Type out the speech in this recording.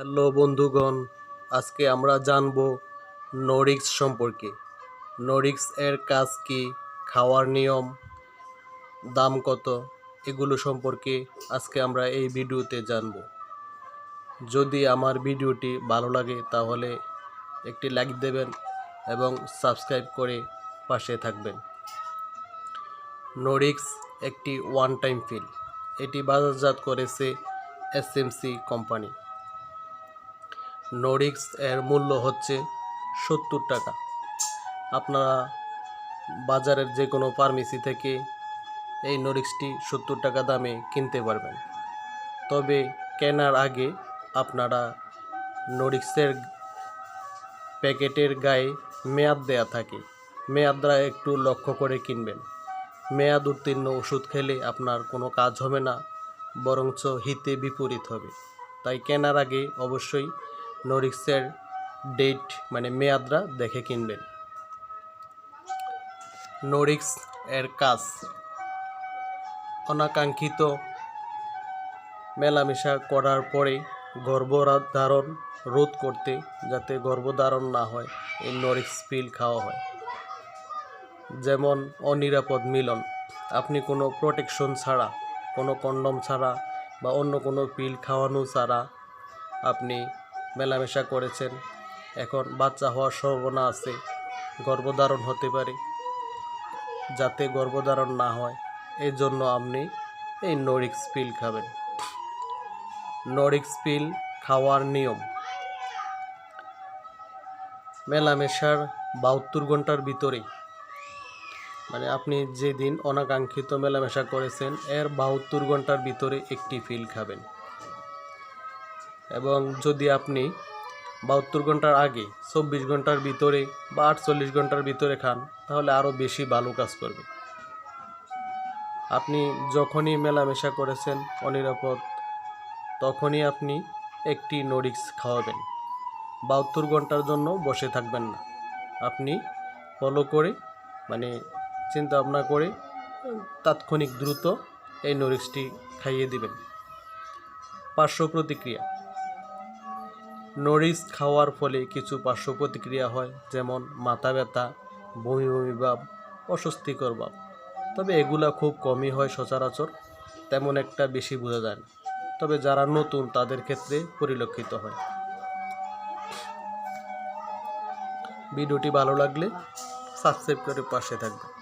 Hello বন্ধুগণ, আজকে আমরা জানব নরিক্স সম্পর্কে। নরিক্স এর কাজ কি? খাওয়ার নিয়ম? দাম কত? এগুলো সম্পর্কে আজকে আমরা এই ভিডিওতে জানব। যদি আমার ভিডিওটি ভালো লাগে, তাহলে একটি লাইক দেবেন এবং সাবস্ক্রাইব করে পাশে থাকবেন। নরিক্স একটি ওয়ান টাইম ফিল এটি বাজারজাত করেছে এসএমসি কোম্পানি। নরিক্স এর মূল্য হচ্ছে সত্তর টাকা। আপনারা বাজারের যে কোনো ফার্মেসি থেকে এই নরিক্সটি সত্তর টাকা দামে কিনতে পারবেন। তবে কেনার আগে আপনারা নরিক্সের প্যাকেটের গায়ে মেয়াদ দেয়া থাকে। মেয়াদটা একটু লক্ষ্য করে কিনবেন। মেয়াদ উত্তীর্ণ ওষুধ খেলে আপনার কোনো কাজ হবে না, বরঞ্চ হিতে বিপরীত হবে। তাই কেনার আগে অবশ্যই নরিক্সের ডেট মানে মেয়াদরা দেখে কিনবেন। নরিক্স এর কাজ। অনাকাঙ্ক্ষিত মেলামেশা করার পরে গর্ভধারণ রোধ করতে যাতে গর্ভধারণ না হয়, এই নরিক্স পিল খাওয়া হয়। যেমন অনিরাপদ মিলন। আপনি কোনো প্রোটেকশন ছাড়া, কোনো কন্ডম ছাড়া বা অন্য কোনো পিল খাওয়ানো ছাড়া আপনি মেলামেশা করেছেন। এখন বাচ্চা হওয়ার সম্ভাবনা আছে, গর্ভধারণ হতে পারে। যাতে গর্ভধারণ না হয় এই জন্য আপনি এই নরিক্স পিল খাবেন। নরিক্স পিল খাওয়ার নিয়ম। মেলামেশার বাহাত্তর ঘণ্টার ভিতরে মানে আপনি যেদিন অনাকাঙ্ক্ষিত মেলামেশা করেছেন, এর বাহাত্তর ঘণ্টার ভিতরে একটি ফিল খাবেন। এবং যদি আপনি বাহাত্তর ঘণ্টার আগে চব্বিশ ঘণ্টার ভিতরে বা আটচল্লিশ ঘণ্টার ভিতরে খান, তাহলে আরও বেশি ভালো কাজ করবে। আপনি যখনই মেলামেশা করেছেন অনিরাপদ, তখনই আপনি একটি নরিক্স খাওয়াবেন। বাহাত্তর ঘণ্টার জন্য বসে থাকবেন না। আপনি ফলো করে মানে চিন্তা ভাবনা করে, তাৎক্ষণিক দ্রুত এই নরিক্সটি খাইয়ে দিবেন। পার্শ্ব প্রতিক্রিয়া। নরিক্স খাওয়ার ফলে কিছু পার্শ্ব প্রতিক্রিয়া হয়, যেমন মাথা ব্যথা, বমি বমি ভাব, অস্বস্তিকর ভাব। তবে এগুলা খুব কমই হয় সচরাচর, তেমন একটা বেশি বোঝা যায় না। তবে যারা নতুন, তাদের ক্ষেত্রে পরিলক্ষিত হয়। ভিডিওটি ভালো লাগলে সাবস্ক্রাইব করে পাশে থাকবেন।